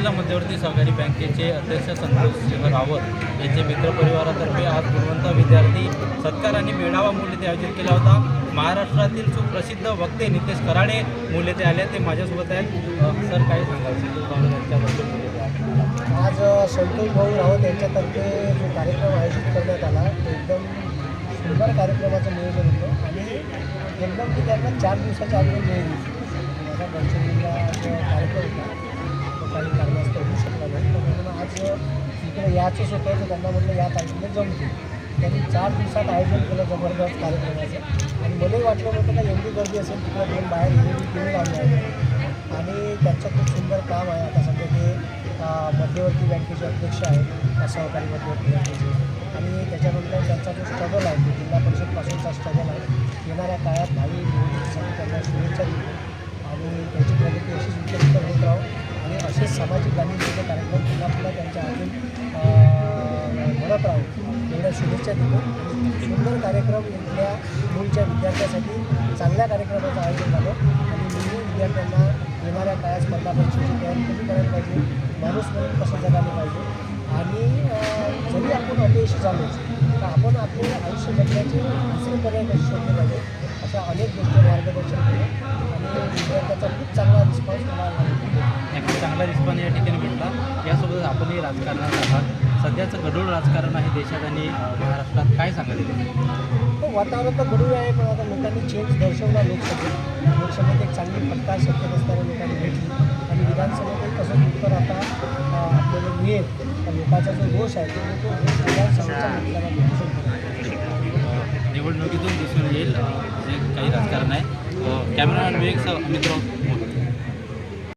जिल्हा मध्यवर्ती सहकारी बँकेचे अध्यक्ष संतोष सिंह रावत यांचे मित्रपरिवारातर्फे आज गुणवंत विद्यार्थी सत्कार आणि मेळावा मूल्य ते आयोजित केला होता. महाराष्ट्रातील सुप्रसिद्ध वक्ते नितेश कराडे मूल्य ते आले ते माझ्यासोबत आहेत. सर काय सांगाल? भाऊ आज संतोष भाऊ रावत यांच्यातर्फे जो कार्यक्रम आयोजित करण्यात आला तो एकदम सुंदर कार्यक्रमाचं नियोजन होतं. आणि एकदम की त्यांना चार दिवसाच्या अगोदर मिळेल. माझा गडचिरोलीला जो कार्यक्रम होता इकडे याचंच त्यांना म्हटलं या तारखेला जमतील त्यांनी चार दिवसात आयोजन केलं जबरदस्त कार्यक्रमाचं. आणि मलाही वाटलं होतं का एवढी गर्दी असेल तिकडे दोन बाहेर घेऊन टीम लावली आहे आणि त्यांचं खूप सुंदर काम आहे. आता सध्या ते मध्यवर्ती बँकेचे अध्यक्ष आहेत सहकारी मध्यवर्ती बँकेचे. आणि त्याच्यानंतर त्यांचा जो स्ट्रगल आहे तो जिल्हा परिषदपासूनचा स्ट्रगल आहे. येणाऱ्या काळात भावी निवडणुकीसाठी त्यांना शुभेच्छा दिली आणि त्याची प्रगती अशीच उत्तरोत्तर होत राहो आणि असेच सामाजिक बांधिलकीचे कार्यक्रम पुन्हा पुन्हा त्यांच्या अजून अ, घडत एवढ्या शुभेच्छा देतो. सुंदर कार्यक्रम इथल्या मुलच्या विद्यार्थ्यासाठी चांगल्या कार्यक्रमाचं आयोजन झालं. आणि मुली विद्यार्थ्यांना येणाऱ्या काळात स्पर्धा परीक्षेची तयारी कशी करायला पाहिजे माणूस म्हणून कसं जगायला पाहिजे आणि जरी आपण अपयशी झालोच तर आपण आपले आयुष्य जगण्याचे दुसरे पर्याय कसे शोधले पाहिजे अशा अनेक गोष्टी मार्गदर्शन केलं. आणि विद्यार्थ्याचा खूप चांगला रिस्पॉन्स मला मिळाला. चांगला रिस्पॉन्स या ठिकाणी भेटला. यासोबत आपणही राजकारणात आहात. सध्याचं गढूळ राजकारण आहे देशात आणि महाराष्ट्रात काय सांगाल? हो वातावरण तर गडूळ आहे पण आता लोकांनी चेंज दर्शवला लोकसभेत. लोकसभेत एक चांगली फटका शक्य नसताना लोकांनी भेटली आणि विधानसभेतही कसं उत्तर आता आपल्याला मिळेल. तर लोकांचा जो रोष आहे तो विधानसभेच्या आपल्याला भेटू शकतो निवडणुकीतून दिसून येईल जे काही राजकारण आहे. कॅमेरामॅन विवेक सह अमित